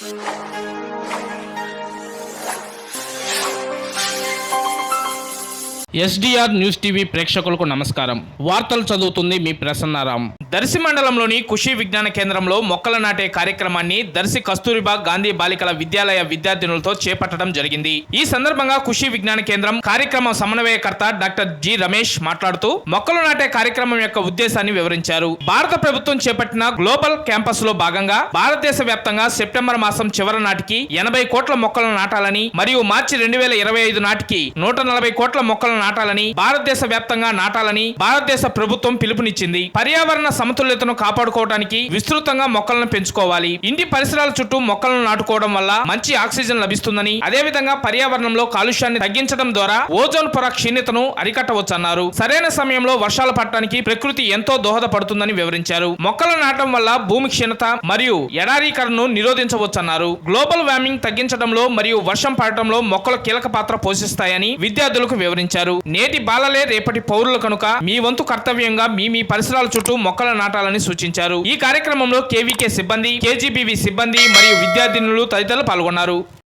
うん。ఎస్డిఆర్ news TV ప్రేక్షకులకు నమస్కారం. వార్తలు చదువుతుంది మీ ప్రసన్నారాం. దర్శి మండలంలోని కృషి విజ్ఞాన కేంద్రంలో మొక్కలు నాటే కార్యక్రమాన్ని దర్శి కస్తూరిబా గాంధీ బాలికల విద్యాలయ విద్యార్థినులతో చేపట్టడం జరిగింది. ఈ సందర్భంగా కృషి విజ్ఞాన కేంద్రం కార్యక్రమ సమన్వయకర్త డాక్టర్ జి రమేష్ మాట్లాడుతూ మొక్కలు నాటే కార్యక్రమం యొక్క ఉద్దేశాన్ని వివరించారు. భారత ప్రభుత్వం చేపట్టిన గ్లోబల్ క్యాంపస్లో భాగంగా భారతదేశ వ్యాప్తంగా సెప్టెంబర్ మాసం చివరి నాటికి ఎనభై కోట్ల మొక్కలను నాటాలని మరియు మార్చి రెండు వేల ఇరవై ఐదు నాటికి నూట నలభై కోట్ల మొక్కలను నాటాలని భారతదేశ వ్యాప్తంగా నాటాలని భారతదేశ ప్రభుత్వం పిలుపునిచ్చింది. పర్యావరణ సమతుల్యతను కాపాడుకోవడానికి విస్తృతంగా మొక్కలను పెంచుకోవాలి. ఇంటి పరిసరాల చుట్టూ మొక్కలను నాటుకోవడం వల్ల మంచి ఆక్సిజన్ లభిస్తుందని అదేవిధంగా పర్యావరణంలో కాలుష్యాన్ని తగ్గించడం ద్వారా ఓజోన్ పొర క్షీణతను అరికట్టవచ్చన్నారు. సరైన సమయంలో వర్షాలు పడటానికి ప్రకృతి ఎంతో దోహదపడుతుందని వివరించారు. మొక్కలు నాటడం వల్ల భూమి క్షీణత మరియు ఎడారీకరణను నిరోధించవచ్చన్నారు. గ్లోబల్ వార్మింగ్ తగ్గించడంలో మరియు వర్షం పడటంలో మొక్కలు కీలక పాత్ర పోషిస్తాయని విద్యార్థులకు వివరించారు. నేటి బాలలే రేపటి పౌరులు కనుక మీ వంతు కర్తవ్యంగా మీ మీ పరిసరాల చుట్టూ మొక్కలు నాటాలని సూచించారు. ఈ కార్యక్రమంలో కేవీకే సిబ్బంది కేజీబీవీ సిబ్బంది మరియు విద్యార్థినులు తదితరులు పాల్గొన్నారు.